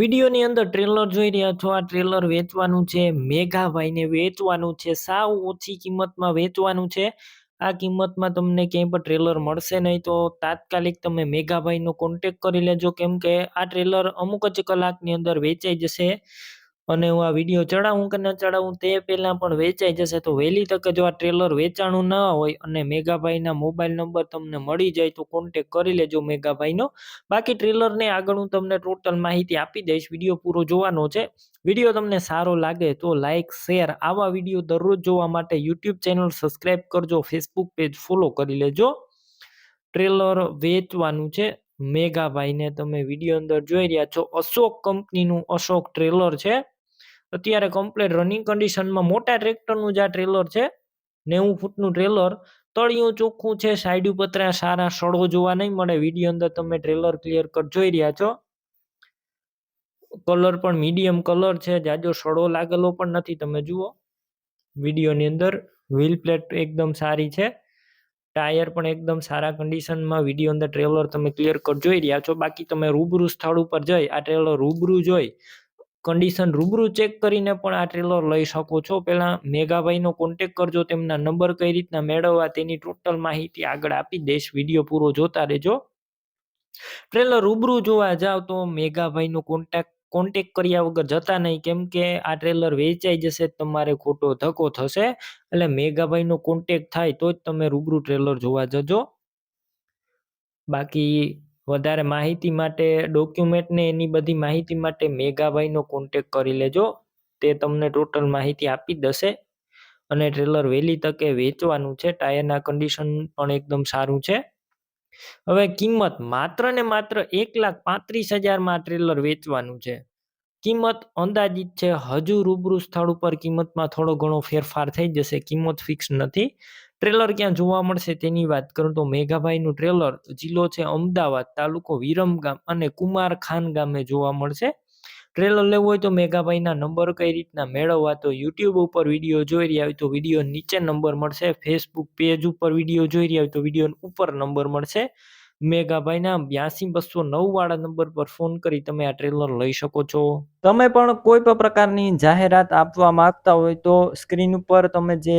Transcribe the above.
વિડીયોની અંદર ટ્રેલર જોઈ રહ્યા છો. ટ્રેલર વેચવાનું છે મેઘાભાઈને. વેચવાનું છે સાવ ઓછી કિંમતમાં વેચવાનું છે. આ કિંમતમાં તમને ક્યાંય પણ ટ્રેલર મળશે નહીં તો તાત્કાલિક તમે મેઘાભાઈનો કોન્ટેક કરી લેજો. કેમ કે આ ટ્રેલર અમુક જ કલાકની અંદર વેચાઈ જશે. અને હું આ વીડિયો ચડાવું કે ન ચડાવું તે પહેલાં પણ વેચાઈ જશે. તો વહેલી તકે જો આ ટ્રેલર વેચાણું ન હોય અને મેઘાભાઈના મોબાઈલ નંબર તમને મળી જાય તો કોન્ટેક કરી લેજો મેઘાભાઈનો. બાકી ટ્રેલરને આગળ હું તમને ટોટલ માહિતી આપી દઈશ. વીડિયો પૂરો જોવાનો છે. વીડિયો તમને સારો લાગે તો લાઇક શેર આવા વીડિયો દરરોજ જોવા માટે યુટ્યુબ ચેનલ સબસ્ક્રાઈબ કરજો. ફેસબુક પેજ ફોલો કરી લેજો. ટ્રેલર વેચવાનું છે. મેઘાભાઈને તમે વીડિયો અંદર જોઈ રહ્યા છો. અશોક કંપનીનું અશોક ટ્રેલર છે. અત્યારે કમ્પ્લેટ રનિંગ કન્ડિશનમાં મોટા ટ્રેક્ટરનું જે આ ટ્રેલર છે. નેવું ફૂટનું ટ્રેલર તળિયું ચોખ્ખું છે સાઈડ ઉપર સારા સડો જોવા નહીં મળે. વીડિયો અંદર તમે ટ્રેલર ક્લિયર કટ જોઈ રહ્યા છો. કલર પણ મીડિયમ કલર છે, જાજો સડો લાગેલો પણ નથી, તમે જુઓ. વિડીયોની અંદર વ્હીલ પ્લેટ એકદમ સારી છે. ટાયર પણ એકદમ સારા કન્ડિશનમાં વીડિયો અંદર ટ્રેલર તમે ક્લિયર કટ જોઈ રહ્યા છો. બાકી તમે રૂબરૂ સ્થળ ઉપર જઈ, આ ટ્રેલર રૂબરૂ જોઈ કન્ડિશન રૂબરૂ ચેક કરીને પણ આ ટ્રેલર લઈ શકો છો. પહેલાં મેઘાભાઈનો કોન્ટેક કરજો, તેમના નંબર કઈ રીતના મેળવવા તેની ટોટલ માહિતી આગળ આપી દઈશ વીડિયો પૂરો જોતા રહેજો. ટ્રેલર રૂબરૂ જોવા જાવ તો મેઘાભાઈનો કોન્ટેક કોન્ટેક કર્યા વગર જતા નહીં. કેમ કે આ ટ્રેલર વેચાઈ જશે, તમારે ખોટો ધક્કો થશે. એટલે મેઘાભાઈનો કોન્ટેક થાય તો જ તમે રૂબરૂ ટ્રેલર જોવા જજો. બાકી વધારે માહિતી માટે ડોક્યુમેન્ટ ને એની બધી માહિતી માટે મેઘાભાઈનો કોન્ટેક કરી લેજો. તે તમને ટોટલ માહિતી આપી દેશે. અને ટ્રેલર વહેલી તકે વેચવાનું છે. ટાયરના કન્ડિશન પણ એકદમ સારું છે. હવે કિંમત માત્ર ને માત્ર એક લાખ પાંત્રીસ હજારમાં ટ્રેલર વેચવાનું છે. કિંમત અંદાજિત છે. હજુ રૂબરૂ સ્થળ ઉપર કિંમતમાં થોડો ઘણો ફેરફાર થઈ જશે. કિંમત ફિક્સ નથી. ટ્રેલર ક્યાં જોવા મળશે તેની વાત કરું તો મેઘાભાઈનું ટ્રેલર જિલ્લો છે અમદાવાદ, તાલુકો વિરમગામ અને કુમાર ખાન ગામે જોવા મળશે. ટ્રેલર લેવું હોય તો મેઘાભાઈના નંબર કઈ રીતના મેળવવા તો યુટ્યુબ ઉપર વીડિયો જોઈ રહ્યા હોય તો વીડિયો નીચે નંબર મળશે ફેસબુક પેજ ઉપર વીડિયો જોઈ રહ્યા હોય તો વીડિયો ઉપર નંબર મળશે. મેઘાભાઈના બ્યાસી બસો નવ વાળા નંબર પર ફોન કરી તમે આ ટ્રેલર લઈ શકો છો. તમે પણ કોઈ પણ પ્રકારની જાહેરાત આપવા માંગતા હોય તો સ્ક્રીન ઉપર તમે જે